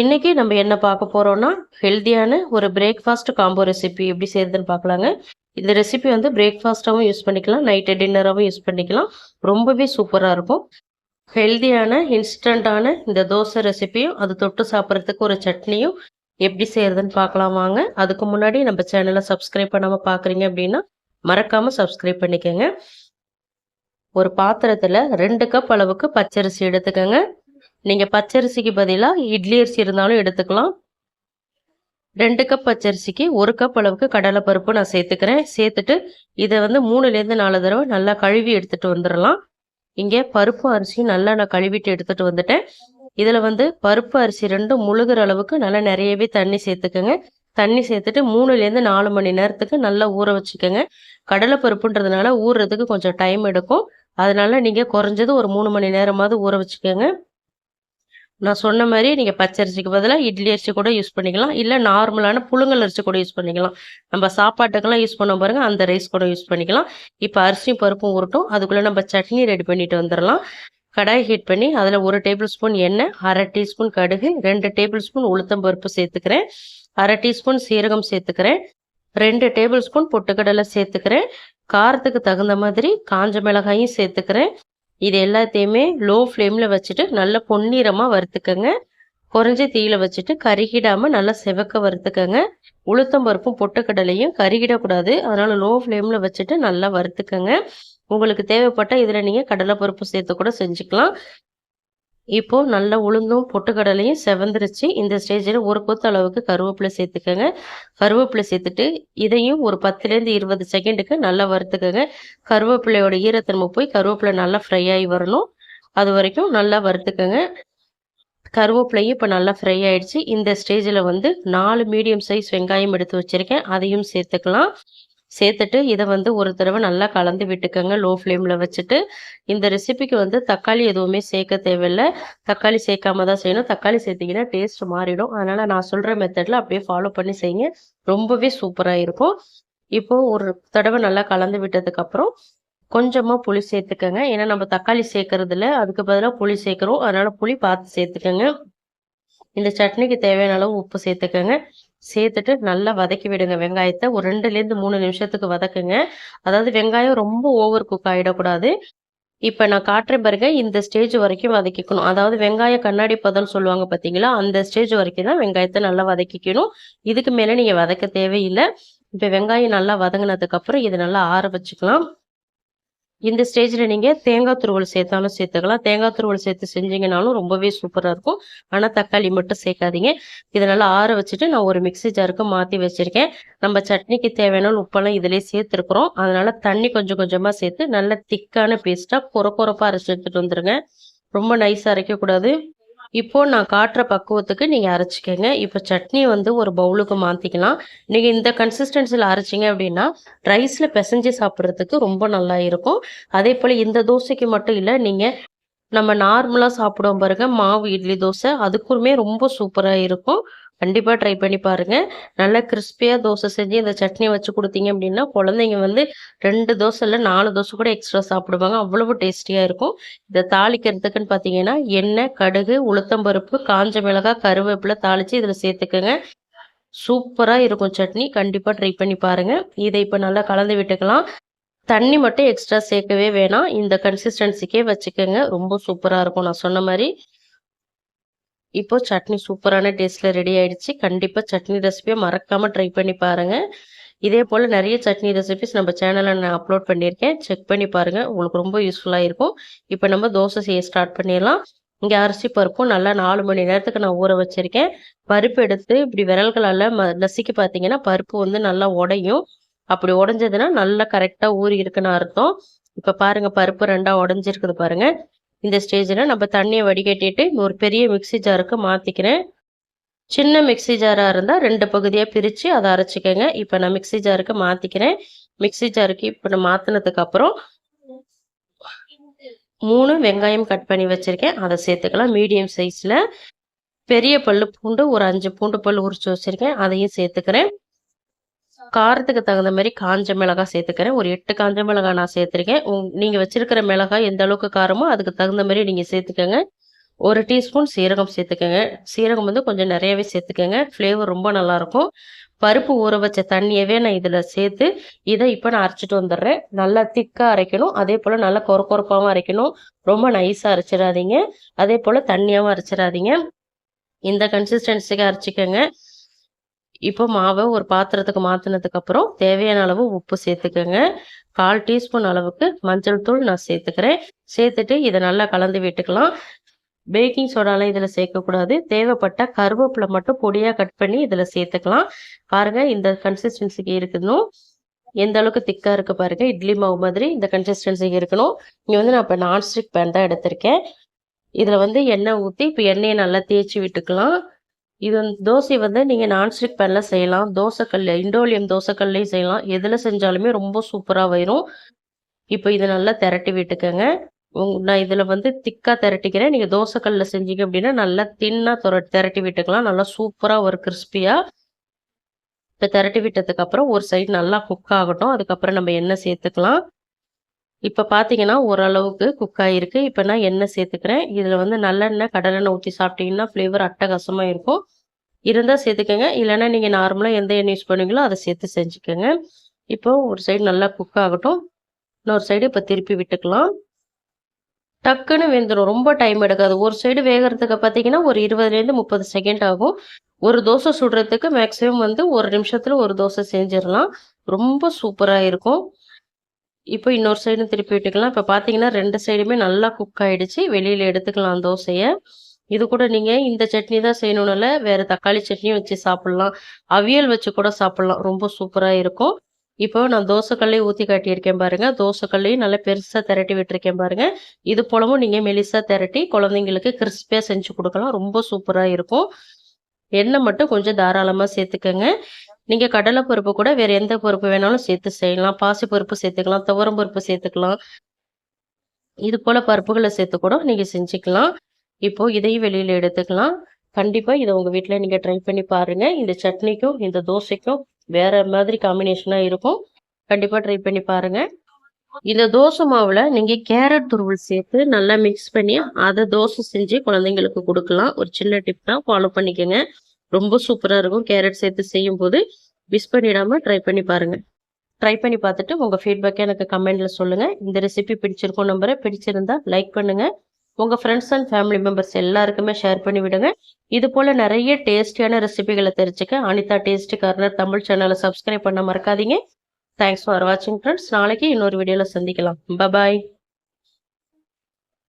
இன்றைக்கி நம்ம என்ன பார்க்க போகிறோன்னா ஹெல்தியான ஒரு பிரேக்ஃபாஸ்ட் காம்போ ரெசிபி எப்படி செய்யுதுன்னு பார்க்கலாங்க. இந்த ரெசிபி வந்து பிரேக்ஃபாஸ்ட்டாகவும் யூஸ் பண்ணிக்கலாம் நைட்டு டின்னராகவும் யூஸ் பண்ணிக்கலாம். ரொம்பவே சூப்பராக இருக்கும். ஹெல்தியான இன்ஸ்டண்ட்டான இந்த தோசை ரெசிபியும் அது தொட்டு சாப்பிட்றதுக்கு ஒரு சட்னியும் எப்படி செய்யறதுன்னு பார்க்கலாம் வாங்க. அதுக்கு முன்னாடி நம்ம சேனலை சப்ஸ்கிரைப் பண்ணாமல் பார்க்குறீங்க அப்படின்னா மறக்காமல் சப்ஸ்கிரைப் பண்ணிக்கோங்க. ஒரு பாத்திரத்தில் ரெண்டு கப் அளவுக்கு பச்சரிசி எடுத்துக்கோங்க. நீங்கள் பச்சரிசிக்கு பதிலாக இட்லி அரிசி இருந்தாலும் எடுத்துக்கலாம். ரெண்டு கப் பச்சரிசிக்கு ஒரு கப் அளவுக்கு கடலைப்பருப்பு நான் சேர்த்துக்கிறேன். சேர்த்துட்டு இதை வந்து மூணுலேருந்து நாலு தடவை நல்லா கழுவி எடுத்துகிட்டு வந்துடலாம். இங்கே பருப்பு அரிசியும் நல்லா நான் கழுவிட்டு எடுத்துகிட்டு வந்துட்டேன். இதில் வந்து பருப்பு அரிசி ரெண்டும் முழுகிற அளவுக்கு நல்லா நிறையவே தண்ணி சேர்த்துக்கோங்க. தண்ணி சேர்த்துட்டு மூணுலேருந்து நாலு மணி நேரத்துக்கு நல்லா ஊற வச்சுக்கோங்க. கடலை பருப்புன்றதுனால ஊறுறதுக்கு கொஞ்சம் டைம் எடுக்கும். அதனால நீங்கள் குறைஞ்சது ஒரு மூணு மணி நேரமாவது ஊற வச்சுக்கோங்க. நான் சொன்ன மாதிரி நீங்கள் பச்சரிசிக்கு பதிலாக இட்லி அரிசி கூட யூஸ் பண்ணிக்கலாம். இல்லை நார்மலான புழுங்கல் அரிசி கூட யூஸ் பண்ணிக்கலாம். நம்ம சாப்பாட்டுக்கெல்லாம் யூஸ் பண்ண பாருங்க அந்த ரைஸ் கூட யூஸ் பண்ணிக்கலாம். இப்போ அரிசியும் பருப்பும் உருட்டும். அதுக்குள்ளே நம்ம சட்னி ரெடி பண்ணிட்டு வந்துடலாம் கடாய் ஹீட் பண்ணி அதில் ஒரு டேபிள் ஸ்பூன் எண்ணெய் அரை டீஸ்பூன் கடுகு ரெண்டு டேபிள் ஸ்பூன் உளுத்தம் பருப்பு சேர்த்துக்கிறேன். அரை டீஸ்பூன் சீரகம் சேர்த்துக்கிறேன். ரெண்டு டேபிள் ஸ்பூன் பொட்டுக்கடலை சேர்த்துக்கிறேன். காரத்துக்கு தகுந்த மாதிரி காஞ்ச மிளகாயும் சேர்த்துக்கிறேன். இது எல்லாத்தையுமே லோ ஃப்ளேமில் வச்சுட்டு நல்லா பொன்னிறமாக வறுத்துக்கோங்க. குறைஞ்ச தீயில வச்சுட்டு கருகிடாமல் நல்லா செவக்க வறுத்துக்கோங்க. உளுத்தம் பருப்பும் பொட்டுக்கடலையும் கருகிடக்கூடாது. அதனால் லோ ஃப்ளேமில் வச்சுட்டு நல்லா வறுத்துக்கோங்க. உங்களுக்கு தேவைப்பட்ட இதில் நீங்கள் கடலைப்பருப்பு சேர்த்து கூட செஞ்சுக்கலாம். இப்போ நல்லா உளுந்தும் பொட்டுக்கடலையும் செவந்துருச்சு. இந்த ஸ்டேஜில் ஒரு கொத்து அளவுக்கு கருவேப்பிலை சேர்த்துக்கோங்க. கருவேப்பிலை சேர்த்துட்டு இதையும் ஒரு பத்துலேருந்து இருபது செகண்டுக்கு நல்லா வறுத்துக்கோங்க. கருவேப்பிலையோட ஈரத்தன்மை போய் கருவேப்பிலை நல்லா ஃப்ரை ஆகி வரணும். அது வரைக்கும் நல்லா வறுத்துக்கோங்க. கருவேப்பிலையும் இப்போ நல்லா ஃப்ரை ஆயிடுச்சு. இந்த ஸ்டேஜில் வந்து நாலு மீடியம் சைஸ் வெங்காயம் எடுத்து வச்சுருக்கேன். அதையும் சேர்த்துக்கலாம். சேர்த்துட்டு இதை வந்து ஒரு தடவை நல்லா கலந்து விட்டுக்கோங்க. லோ ஃப்ளேமில் வச்சுட்டு இந்த ரெசிபிக்கு வந்து தக்காளி எதுவுமே சேர்க்க தேவையில்லை. தக்காளி சேர்க்காம தான் செய்யணும். தக்காளி சேர்த்திங்கன்னா டேஸ்ட் மாறிடும். அதனால் நான் சொல்கிற மெத்தடில் அப்படியே ஃபாலோ பண்ணி செய்யுங்க. ரொம்பவே சூப்பராக இருக்கும். இப்போது ஒரு தடவை நல்லா கலந்து விட்டதுக்கப்புறம் கொஞ்சமாக புளி சேர்த்துக்கோங்க. ஏன்னா நம்ம தக்காளி சேர்க்கறதுல அதுக்கு பதிலாக புளி சேர்க்குறோம். அதனால் புளி பார்த்து சேர்த்துக்கோங்க. இந்த சட்னிக்கு தேவையான அளவு உப்பு சேர்த்துக்கோங்க. சேர்த்துட்டு நல்லா வதக்கி விடுங்க. வெங்காயத்தை ஒரு ரெண்டுலேருந்து மூணு நிமிஷத்துக்கு வதக்குங்க. அதாவது வெங்காயம் ரொம்ப ஓவர் குக் ஆகிடக்கூடாது இப்போ நான் காட்டுறேன் பாருங்க இந்த ஸ்டேஜ் வரைக்கும் வதக்கிக்கணும். அதாவது வெங்காயம் கண்ணாடி பதம்னு சொல்லுவாங்க பார்த்தீங்களா அந்த ஸ்டேஜ் வரைக்கும் தான் வெங்காயத்தை நல்லா வதக்கிக்கணும். இதுக்கு மேலே நீங்கள் வதக்க தேவையில்லை. இப்போ வெங்காயம் நல்லா வதங்கினதுக்கப்புறம் இதை நல்லா ஆற வச்சுக்கலாம். இந்த ஸ்டேஜில் நீங்கள் தேங்காய் துருவல் சேர்த்தாலும் சேர்த்துக்கலாம். தேங்காய் துருவல் சேர்த்து செஞ்சீங்கனாலும் ரொம்பவே சூப்பராக இருக்கும். ஆனால் தக்காளி மட்டும் சேர்க்காதீங்க. இதை நல்லா ஆற வச்சுட்டு நான் ஒரு மிக்சி ஜாருக்கு மாற்றி வச்சுருக்கேன். நம்ம சட்னிக்கு தேவையான உப்பெல்லாம் இதிலே சேர்த்துருக்குறோம். அதனால் தண்ணி கொஞ்சம் கொஞ்சமாக சேர்த்து நல்ல திக்கான பேஸ்ட்டாக குறை குறைப்பாக அரைச்சி எடுத்துகிட்டு வந்துடுங்க ரொம்ப நைஸாக அரைக்கக்கூடாது. இப்போ நான் காட்டுற பக்குவத்துக்கு நீங்கள் அரைச்சிக்கோங்க. இப்போ சட்னி வந்து ஒரு பவுலுக்கு மாற்றிக்கலாம் நீங்கள் இந்த கன்சிஸ்டன்சியில் அரைச்சிங்க அப்படின்னா ரைஸில் பிசைஞ்சு சாப்பிட்றதுக்கு ரொம்ப நல்லா இருக்கும். அதே போல் இந்த தோசைக்கு மட்டும் இல்லை நீங்கள் நம்ம நார்மலாக சாப்பிடுவோம் பாருங்கள் மாவு இட்லி தோசை அதுக்குமே ரொம்ப சூப்பராக இருக்கும். கண்டிப்பாக ட்ரை பண்ணி பாருங்கள் நல்லா கிறிஸ்பியாக தோசை செஞ்சு இந்த சட்னி வச்சு கொடுத்தீங்க அப்படின்னா குழந்தைங்க வந்து ரெண்டு தோசை இல்லை நாலு தோசை கூட எக்ஸ்ட்ரா சாப்பிடுவாங்க. அவ்வளவு டேஸ்டியாக இருக்கும். இதை தாளிக்கிறதுக்குன்னு பார்த்தீங்கன்னா எண்ணெய் கடுகு உளுத்தம்பருப்பு காஞ்ச மிளகாய் கருவேப்பிலை தாளித்து இதில் சேர்த்துக்கோங்க. சூப்பராக இருக்கும் சட்னி. கண்டிப்பாக ட்ரை பண்ணி பாருங்கள் இதை இப்போ நல்லா கலந்து விட்டுக்கலாம். தண்ணி மட்டும் எக்ஸ்ட்ரா சேர்க்கவே வேணாம். இந்த கன்சிஸ்டன்சிக்கே வச்சுக்கோங்க. ரொம்ப சூப்பராக இருக்கும். நான் சொன்ன மாதிரி இப்போ சட்னி சூப்பரான டேஸ்ட்டில் ரெடி ஆயிடுச்சு. கண்டிப்பாக சட்னி ரெசிபியை மறக்காமல் ட்ரை பண்ணி பாருங்கள் இதே போல் நிறைய சட்னி ரெசிபிஸ் நம்ம சேனலில் நான் அப்லோட் பண்ணியிருக்கேன். செக் பண்ணி பாருங்கள் உங்களுக்கு ரொம்ப யூஸ்ஃபுல்லாக இருக்கும். இப்போ நம்ம தோசை செய்ய ஸ்டார்ட் பண்ணிடலாம். இங்கே அரிசி பருப்பும் நல்லா நாலு மணி நேரத்துக்கு நான் ஊற வச்சுருக்கேன். பருப்பு எடுத்து இப்படி விரல்களால் ம நசுக்கி பார்த்தீங்கன்னா பருப்பு வந்து நல்லா உடையும். அப்படி உடஞ்சதுன்னா நல்லா கரெக்டாக ஊறி இருக்குன்னு அர்த்தம். இப்போ பாருங்கள் பருப்பு ரெண்டாக உடஞ்சிருக்குது பாருங்கள் இந்த ஸ்டேஜில் நம்ம தண்ணியை வடிகட்டிட்டு ஒரு பெரிய மிக்சி ஜாருக்கு மாற்றிக்கிறேன் சின்ன மிக்சி ஜாராக இருந்தால் ரெண்டு பகுதியாக பிரித்து அதை அரைச்சிக்கோங்க. இப்போ நான் மிக்சி ஜாருக்கு மாற்றிக்கிறேன் மிக்சி ஜாருக்கு இப்போ நான் மாற்றினதுக்கப்புறம் மூணு வெங்காயம் கட் பண்ணி வச்சுருக்கேன். அதை சேர்த்துக்கலாம். மீடியம் சைஸில் பெரிய பல் பூண்டு ஒரு அஞ்சு பூண்டு பல் உரிச்சு வச்சுருக்கேன். அதையும் சேர்த்துக்கிறேன். காரத்துக்கு தகுந்த மாதிரி காஞ்ச மிளகாய் சேர்த்துக்கிறேன். ஒரு எட்டு காஞ்ச மிளகாய் நான் சேர்த்துருக்கேன். நீங்கள் வச்சிருக்கிற மிளகாய் எந்த அளவுக்கு காரமோ அதுக்கு தகுந்த மாதிரி நீங்கள் சேர்த்துக்கோங்க. ஒரு டீஸ்பூன் சீரகம் சேர்த்துக்கோங்க. சீரகம் வந்து கொஞ்சம் நிறையவே சேர்த்துக்கோங்க. ஃப்ளேவர் ரொம்ப நல்லாயிருக்கும். பருப்பு ஊற வச்ச தண்ணியவே நான் இதில் சேர்த்து இதை இப்போ நான் அரைச்சிட்டு வந்துடுறேன். நல்லா திக்காக அரைக்கணும். அதே போல் நல்லா கொர கொரப்பாகவும் அரைக்கணும். ரொம்ப நைஸாக அரைச்சிடாதீங்க. அதே போல் தண்ணியாகவும் அரைச்சிடாதீங்க. இந்த கன்சிஸ்டன்சிக்கு அரைச்சிக்கோங்க. இப்போ மாவை ஒரு பாத்திரத்துக்கு மாற்றினதுக்கு அப்புறம் தேவையான அளவு உப்பு சேர்த்துக்கோங்க. கால் டீஸ்பூன் அளவுக்கு மஞ்சள் தூள் நான் சேர்த்துக்கிறேன். சேர்த்துட்டு இதை நல்லா கலந்து விட்டுக்கலாம். பேக்கிங் சோடாலாம் இதில் சேர்க்கக்கூடாது. தேவைப்பட்ட கருவேப்பிலை மட்டும் பொடியாக கட் பண்ணி இதில் சேர்த்துக்கலாம். பாருங்கள் இந்த கன்சிஸ்டன்சிக்கு இருக்கணும். எந்த அளவுக்கு திக்காக இருக்குது பாருங்கள் இட்லி மாவு மாதிரி இந்த கன்சிஸ்டன்சிக்கு இருக்கணும். இங்கே வந்து நான் இப்போ நான்ஸ்டிக் பேன் தான் எடுத்திருக்கேன். இதில் வந்து எண்ணெய் ஊற்றி இப்போ எண்ணெயை நல்லா தேய்ச்சி விட்டுக்கலாம். இது வந்து தோசை வந்து நீங்கள் நான்ஸ்டிக் பேனில் செய்யலாம். தோசைக்கல் இண்டோலியம் தோசைக்கல்லையும் செய்யலாம். எதில் செஞ்சாலுமே ரொம்ப சூப்பராக வரும் இப்போ இதை நல்லா திரட்டி விட்டுக்கோங்க. நான் இதில் வந்து திக்காக திரட்டிக்கிறேன். நீங்கள் தோசைக்கல்லில் செஞ்சீங்க அப்படின்னா நல்லா தின்னாக துர திரட்டி விட்டுக்கலாம். நல்லா சூப்பராக ஒரு கிறிஸ்பியாக இப்போ திரட்டி விட்டதுக்கப்புறம் ஒரு சைடு நல்லா குக் ஆகட்டும். அதுக்கப்புறம் நம்ம எண்ணெய் சேர்த்துக்கலாம். இப்போ பார்த்தீங்கன்னா ஓரளவுக்கு குக் ஆகிருக்கு இப்போ நான் எண்ணெய் சேர்த்துக்கிறேன். இதில் வந்து நல்லெண்ணெய் கடலெண்ணெய் ஊற்றி சாப்பிட்டீங்கன்னா ஃப்ளேவர் அட்டகாசமாக இருக்கும். இருந்தால் சேர்த்துக்கோங்க. இல்லைன்னா நீங்கள் நார்மலாக எந்த எண்ணெய் யூஸ் பண்ணுவீங்களோ அதை சேர்த்து செஞ்சுக்கோங்க. இப்போ ஒரு சைடு நல்லா குக் ஆகட்டும். இன்னொரு சைடு இப்போ திருப்பி விட்டுக்கலாம். டக்குன்னு வெந்துடும் ரொம்ப டைம் எடுக்காது. ஒரு சைடு வேகிறதுக்கு பார்த்தீங்கன்னா ஒரு இருபதுலேருந்து முப்பது செகண்ட் ஆகும். ஒரு தோசை சுடுறதுக்கு மேக்ஸிமம் வந்து ஒரு நிமிஷத்தில் ஒரு தோசை செஞ்சிடலாம். ரொம்ப சூப்பராக இருக்கும். இப்போ இன்னொரு சைடும் திருப்பி விட்டுக்கலாம். இப்போ பார்த்தீங்கன்னா ரெண்டு சைடுமே நல்லா குக் ஆகிடுச்சு வெளியில் எடுத்துக்கலாம் தோசையை. இது கூட நீங்கள் இந்த சட்னி தான் செய்யணும்னால வேறு தக்காளி சட்னியும் வச்சு சாப்பிட்லாம். அவியல் வச்சு கூட சாப்பிட்லாம். ரொம்ப சூப்பராக இருக்கும். இப்போ நான் தோசைக்கல்லையும் ஊற்றி காட்டியிருக்கேன் பாருங்கள் தோசைக்கல்லையும் நல்லா பெருசாக திரட்டி விட்டுருக்கேன் பாருங்கள் இது போலவும் நீங்கள் மெலிசாக திரட்டி குழந்தைங்களுக்கு கிறிஸ்பியாக செஞ்சு கொடுக்கலாம். ரொம்ப சூப்பராக இருக்கும். எண்ணெய் மட்டும் கொஞ்சம் தாராளமாக சேர்த்துக்கோங்க. நீங்கள் கடலை பருப்பு கூட வேறு எந்த பருப்பு வேணாலும் சேர்த்து செய்யலாம். பாசி பருப்பு சேர்த்துக்கலாம் துவரம் பருப்பு சேர்த்துக்கலாம். இது போல் பருப்புகளை சேர்த்து கூட நீங்கள் செஞ்சுக்கலாம். இப்போ இதையும் வெளியில் எடுத்துக்கலாம். கண்டிப்பாக இதை உங்கள் வீட்டில் நீங்கள் ட்ரை பண்ணி பாருங்கள் இந்த சட்னிக்கும் இந்த தோசைக்கும் வேற மாதிரி காம்பினேஷனாக இருக்கும். கண்டிப்பாக ட்ரை பண்ணி பாருங்கள் இந்த தோசை மாவில் நீங்கள் கேரட் துருவல் சேர்த்து நல்லா மிக்ஸ் பண்ணி அதை தோசை செஞ்சு குழந்தைங்களுக்கு கொடுக்கலாம். ஒரு சின்ன டிப் தான் ஃபாலோ பண்ணிக்கோங்க. ரொம்ப சூப்பராக இருக்கும். கேரட் சேர்த்து செய்யும் போது மிஸ் பண்ணிடாமல் ட்ரை பண்ணி பாருங்கள் ட்ரை பண்ணி பார்த்துட்டு உங்கள் ஃபீட்பேக்கை எனக்கு கமெண்டில் சொல்லுங்கள் இந்த ரெசிபி பிடிச்சிருக்கோம் நம்பரை பிடிச்சிருந்தா லைக் பண்ணுங்கள் உங்கள் ஃப்ரெண்ட்ஸ் அண்ட் ஃபேமிலி மெம்பர்ஸ் எல்லாருக்குமே ஷேர் பண்ணி விடுங்க. இது போல் நிறைய டேஸ்டியான ரெசிபிகளை தெரிஞ்சுக்க அனிதா டேஸ்டி கார்னர் தமிழ் சேனலை சப்ஸ்கிரைப் பண்ண மறக்காதீங்க. தேங்க்ஸ் ஃபார் வாட்சிங் ஃப்ரெண்ட்ஸ் நாளைக்கு இன்னொரு வீடியோவில் சந்திக்கலாம். பபாய்